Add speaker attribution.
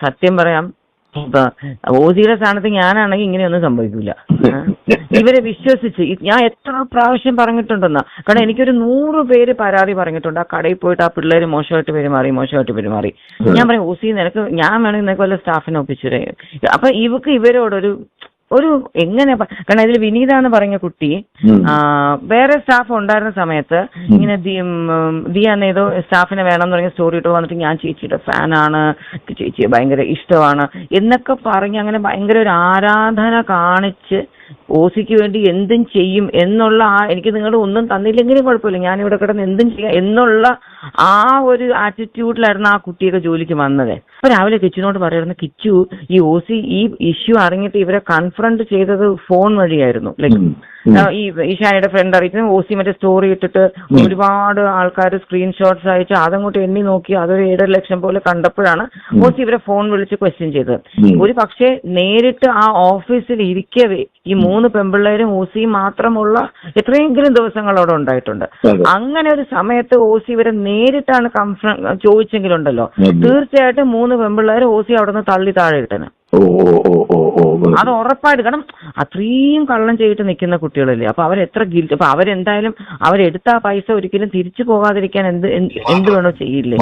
Speaker 1: സത്യം പറയാം ഓസിയുടെ സ്ഥാനത്ത് ഞാനാണെങ്കിൽ ഇങ്ങനെയൊന്നും സംഭവിക്കില്ല ഇവരെ വിശ്വസിച്ച് ഞാൻ എത്ര പ്രാവശ്യം പറഞ്ഞിട്ടുണ്ടെന്നാ. കാരണം എനിക്കൊരു നൂറ് പേര് പരാതി പറഞ്ഞിട്ടുണ്ട്. ആ കടയിൽ പോയിട്ട് ആ പിള്ളേര് മോശമായിട്ട് പെരുമാറി മോശമായിട്ട് പെരുമാറി. ഞാൻ പറയും ഓസി നിനക്ക് ഞാൻ വേണമെങ്കിൽ നിനക്ക് വല്ല സ്റ്റാഫിനെ ഒപ്പിച്ചു അപ്പൊ ഇവക്ക് ഇവരോടൊരു ഒരു എങ്ങനെ കാരണം ഇതിൽ വിനീത എന്ന് പറഞ്ഞ കുട്ടി വേറെ സ്റ്റാഫ് ഉണ്ടായിരുന്ന സമയത്ത് ഇങ്ങനെ ദി- ഉം, ദിയ എന്ന ഏതോ സ്റ്റാഫിനെ വേണം എന്ന് പറഞ്ഞ സ്റ്റോറി ഇട്ട് വന്നിട്ട് ഞാൻ ചേച്ചിയുടെ ഫാനാണ് ചേച്ചിയെ ഭയങ്കര ഇഷ്ടമാണ് എന്നൊക്കെ പറഞ്ഞ് അങ്ങനെ ഭയങ്കര ഒരു ആരാധന കാണിച്ച് ഓസിക്ക് വേണ്ടി എന്തും ചെയ്യും എന്നുള്ള ആ എനിക്ക് നിങ്ങളുടെ ഒന്നും തന്നില്ലെങ്കിലും കുഴപ്പമില്ല. ഞാൻ ഇവിടെ കിടന്ന് എന്തും ചെയ്യാം എന്നുള്ള ആ ഒരു ആറ്റിറ്റ്യൂഡിലായിരുന്നു ആ കുട്ടിയൊക്കെ ജോലിക്ക് വന്നത്. അപ്പൊ രാവിലെ കിച്ചുനോട് പറയുന്നത് കിച്ചു ഈ ഓസി ഈ ഇഷ്യൂ അറിഞ്ഞിട്ട് ഇവരെ കൺഫ്രണ്ട് ചെയ്തത് ഫോൺ വഴിയായിരുന്നു. ലൈക്ക്. ഈ ഈശാനിയുടെ ഫ്രണ്ട് അറിയിച്ചു ഓസി മറ്റേ സ്റ്റോറി ഇട്ടിട്ട് ഒരുപാട് ആൾക്കാർ സ്ക്രീൻഷോട്ട്സ് അയച്ച് അതങ്ങോട്ട് എണ്ണി നോക്കി അതൊരു ഏഴര ലക്ഷം പോലെ കണ്ടപ്പോഴാണ് ഓസി ഇവരെ ഫോൺ വിളിച്ച് ക്വസ്റ്റ്യൻ ചെയ്തത്. ഒരു പക്ഷേ നേരിട്ട് ആ ഓഫീസിൽ ഇരിക്കവേ ഈ മൂന്ന് പെമ്പിള്ളേരും ഓസിയും മാത്രമുള്ള എത്രയെങ്കിലും ദിവസങ്ങൾ അവിടെ ഉണ്ടായിട്ടുണ്ട്. അങ്ങനെ ഒരു സമയത്ത് ഓസി ഇവരെ നേരിട്ടാണ് കൺഫ്ര ചോദിച്ചെങ്കിലുണ്ടല്ലോ. തീർച്ചയായിട്ടും മൂന്ന് പെമ്പിള്ളേർ ഓസി അവിടെ നിന്ന് തള്ളി താഴെ ഇട്ടന്. അത് ഉറപ്പായിട്ട് കാരണം അത്രയും കള്ളം ചെയ്തിട്ട് നിൽക്കുന്ന കുട്ടികളല്ലേ. അപ്പൊ അവരെത്ര ഗിൽറ്റ് അപ്പൊ അവരെന്തായാലും അവരെടുത്ത ആ പൈസ ഒരിക്കലും തിരിച്ചു പോകാതിരിക്കാൻ എന്ത് എന്ത് വേണോ ചെയ്യില്ലേ?